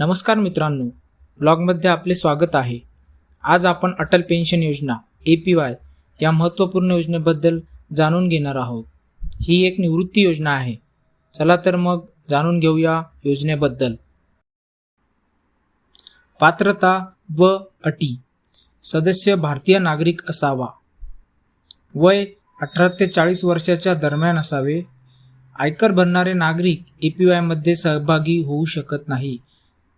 नमस्कार मित्रांनो ब्लॉगमध्ये आपले स्वागत आहे. आज आपण अटल पेन्शन योजना ए पी वाय या महत्त्वपूर्ण योजनेबद्दल जाणून घेणार आहोत. ही एक निवृत्ती योजना आहे. चला तर मग जाणून घेऊया योजनेबद्दल. पात्रता व अटी. सदस्य भारतीय नागरिक असावा. वय अठरा ते चाळीस वर्षाच्या दरम्यान असावे. आयकर भरणारे नागरिक ए पी वायमध्ये सहभागी होऊ शकत नाही.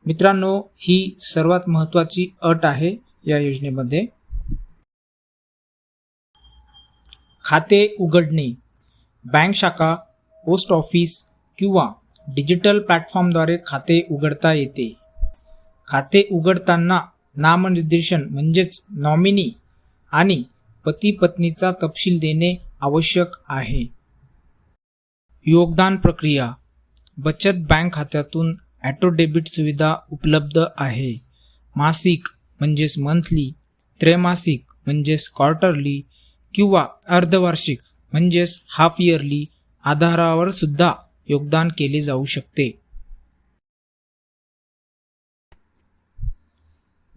मित्रांनो ही सर्वात महत्त्वाची अट आहे या योजनेमध्ये. खाते उघडणे. बँक शाखा पोस्ट ऑफिस किंवा डिजिटल प्लॅटफॉर्मद्वारे खाते उघडता येते. खाते उघडताना नामनिर्देशन म्हणजेच नॉमिनी आणि पती पत्नीचा तपशील देणे आवश्यक आहे. योगदान प्रक्रिया. बचत बँक खात्यातून ॲटो डेबिट सुविधा उपलब्ध आहे. मासिक म्हणजेच मंथली त्रैमासिक म्हणजेच क्वार्टरली किंवा अर्धवार्षिक म्हणजेच हाफ इयरली आधारावर सुद्धा योगदान केले जाऊ शकते.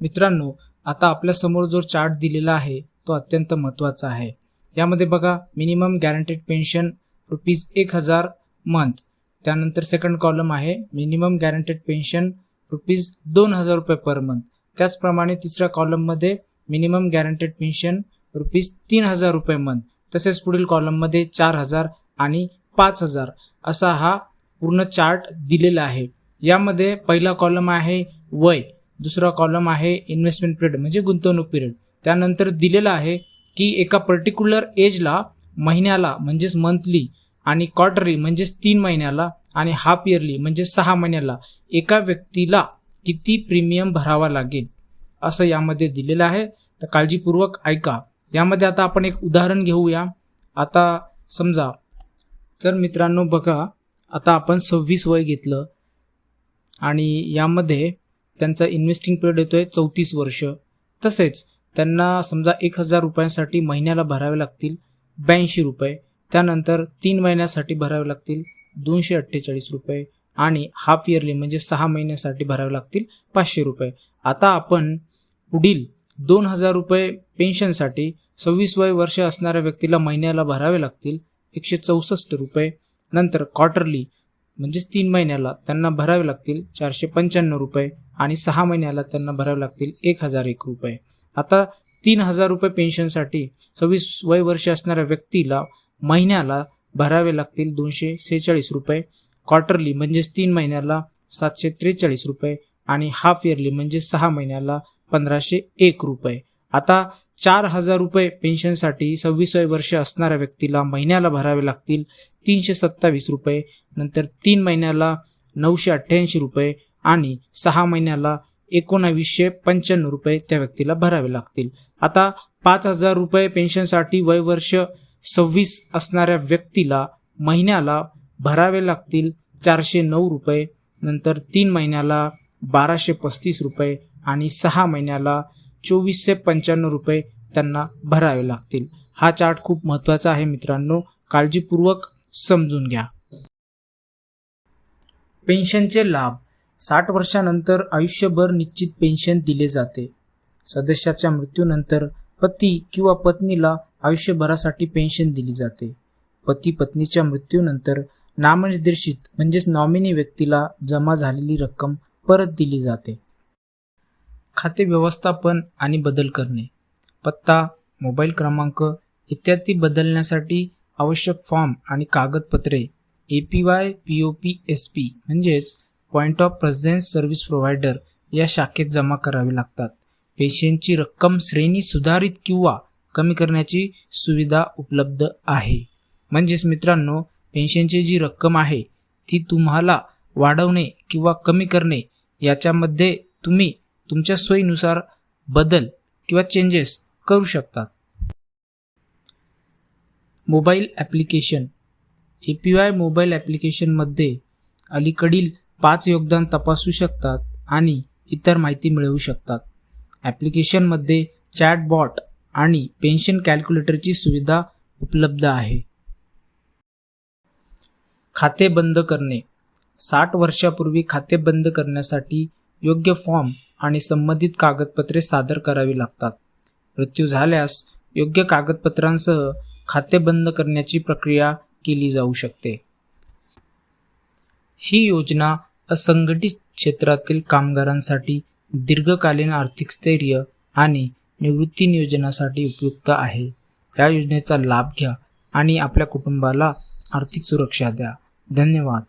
मित्रांनो आता आपल्यासमोर जो चार्ट दिलेला आहे तो अत्यंत महत्त्वाचा आहे. यामध्ये बघा मिनिमम गॅरंटेड पेन्शन रुपीज एक हजार मंथ त्यानंतर सेकंड कॉलम आहे मिनिमम गॅरंटेड पेन्शन रुपीज दोन हजार रुपये पर मंथ त्याचप्रमाणे तिसऱ्या कॉलममध्ये मिनिमम गॅरंटेड पेन्शन रुपीज तीन हजार रुपये मंथ तसेच पुढील कॉलममध्ये चार हजार आणि पाच हजार. असा हा पूर्ण चार्ट दिलेला आहे. यामध्ये पहिला कॉलम आहे वय. दुसरा कॉलम आहे इन्व्हेस्टमेंट पिरियड म्हणजे गुंतवणूक पिरियड त्यानंतर दिलेलं आहे की एका पर्टिक्युलर एजला महिन्याला म्हणजेच मंथली आणि क्वार्टरली म्हणजेच तीन महिन्याला आणि हाफ इयरली म्हणजे सहा महिन्याला एका व्यक्तीला किती प्रीमियम भरावा लागेल? असं यामध्ये दिलेलं आहे. तर काळजीपूर्वक ऐका. यामध्ये आता आपण एक उदाहरण घेऊया. आता समजा तर मित्रांनो बघा आता आपण सव्वीस वय घेतलं आणि यामध्ये त्यांचा इन्व्हेस्टिंग पिरियड आहे चौतीस वर्ष. तसेच त्यांना समजा एक हजार रुपयांसाठी महिन्याला भरावे लागतील ब्याऐंशी रुपये. त्यानंतर तीन महिन्यासाठी भरावे लागतील दोनशे अठ्ठेचाळीस रुपये आणि हाफ इयरली म्हणजे सहा महिन्यासाठी भरावे लागतील पाचशे रुपये. आता आपण पुढील दोन हजार रुपये पेन्शनसाठी सव्वीस वय वर्ष असणाऱ्या व्यक्तीला महिन्याला भरावे लागतील एकशे चौसष्ट रुपये. नंतर क्वार्टरली म्हणजेच तीन महिन्याला त्यांना भरावे लागतील चारशे पंच्याण्णव रुपये आणि सहा महिन्याला त्यांना भरावे लागतील एक हजार एक रुपये. आता तीन हजार रुपये पेन्शनसाठी सव्वीस वय वर्ष असणाऱ्या व्यक्तीला महिन्याला भरावे लागतील दोनशे सेहेचाळीस रुपये. क्वार्टरली म्हणजेच तीन महिन्याला सातशे त्रेचाळीस रुपये आणि हाफ इयरली म्हणजे सहा महिन्याला पंधराशे एक रुपये. आता चार हजार रुपये पेन्शनसाठी सव्वीसवे वर्ष असणाऱ्या व्यक्तीला महिन्याला भरावे लागतील तीनशे सत्तावीस रुपये. नंतर तीन महिन्याला नऊशे अठ्ठ्याऐंशी रुपये आणि सहा महिन्याला एकोणावीसशे पंच्याण्णव रुपये त्या व्यक्तीला भरावे लागतील. आता पाच हजार रुपये पेन्शनसाठी वय वर्ष सव्वीस असणाऱ्या व्यक्तीला महिन्याला भरावे लागतील चारशे नऊ रुपये नंतर तीन महिन्याला बाराशे पस्तीस रुपये आणि सहा महिन्याला चोवीसशे पंच्याण्णव रुपये त्यांना भरावे लागतील. हा चार्ट खूप महत्त्वाचा आहे मित्रांनो. काळजीपूर्वक समजून घ्या. पेन्शनचे लाभ. साठ वर्षानंतर आयुष्यभर निश्चित पेन्शन दिले जाते. सदस्याच्या मृत्यूनंतर पती किंवा पत्नीला आयुष्यभरासाठी पेन्शन दिली जाते. पती पत्नीच्या मृत्यूनंतर नामनिर्देशित म्हणजेच नॉमिनी व्यक्तीला जमा झालेली रक्कम परत दिली जाते. खाते व्यवस्थापन आणि बदल करणे. पत्ता मोबाईल क्रमांक इत्यादी बदलण्यासाठी आवश्यक फॉर्म आणि कागदपत्रे A P Y P O P S P म्हणजेच point of presence service provider या शाखेत जमा करावे लागतात. पेन्शनची रक्कम श्रेणी सुधारित किंवा कमी करण्याची सुविधा उपलब्ध आहे. म्हणजेच मित्रांनो पेन्शनची जी रक्कम आहे ती तुम्हाला वाढवणे किंवा कमी करणे याच्यामध्ये तुम्ही तुमच्या सोयीनुसार बदल किंवा चेंजेस करू शकतात mobile application. A P Y mobile ॲप्लिकेशनमध्ये अलीकडील पाच योगदान तपासू शकतात आणि इतर माहिती मिळवू शकतात. ॲप्लिकेशनमध्ये चॅटबॉट आणि पेन्शन कॅल्क्युलेटरची सुविधा उपलब्ध आहे. खाते बंद करणे. साठ वर्षापूर्वी खाते बंद करण्यासाठी योग्य फॉर्म आणि संबंधित कागदपत्रे सादर करावी लागतात. मृत्यू झाल्यास योग्य कागदपत्रांसह खाते बंद करण्याची प्रक्रिया केली जाऊ शकते. ही योजना असंघटित क्षेत्रातील कामगारांसाठी दीर्घकालीन आर्थिक स्थैर्य आणि निवृत्ती नियोजनासाठी उपयुक्त आहे. या योजनेचा लाभ घ्या आणि आपल्या कुटुंबाला आर्थिक सुरक्षा द्या. धन्यवाद.